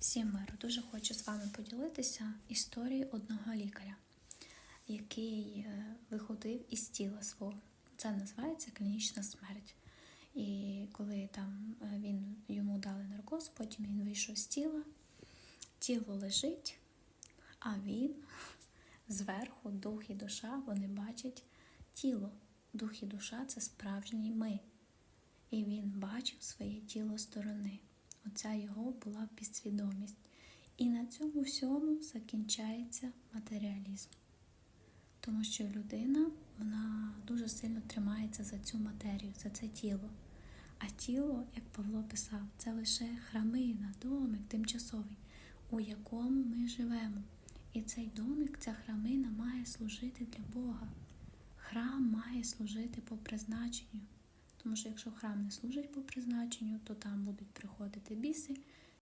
Всім миру. Дуже хочу з вами поділитися історією одного лікаря, який е, виходив із тіла свого. Це називається клінічна смерть. І коли там е, він йому дали наркоз, потім він вийшов з тіла, тіло лежить, а він зверху, дух і душа, вони бачать тіло. Дух і душа це справжні ми. І він бачив своє тіло сторони. Оця його була підсвідомість. І на цьому всьому закінчається матеріалізм. Тому що людина вона дуже сильно тримається за цю матерію, за це тіло. А тіло, як Павло писав, це лише храмина, домик тимчасовий, у якому ми живемо. І цей домик, ця храмина має служити для Бога. Храм має служити по призначенню. Тому що якщо храм не служить по призначенню, то там будуть приходити біси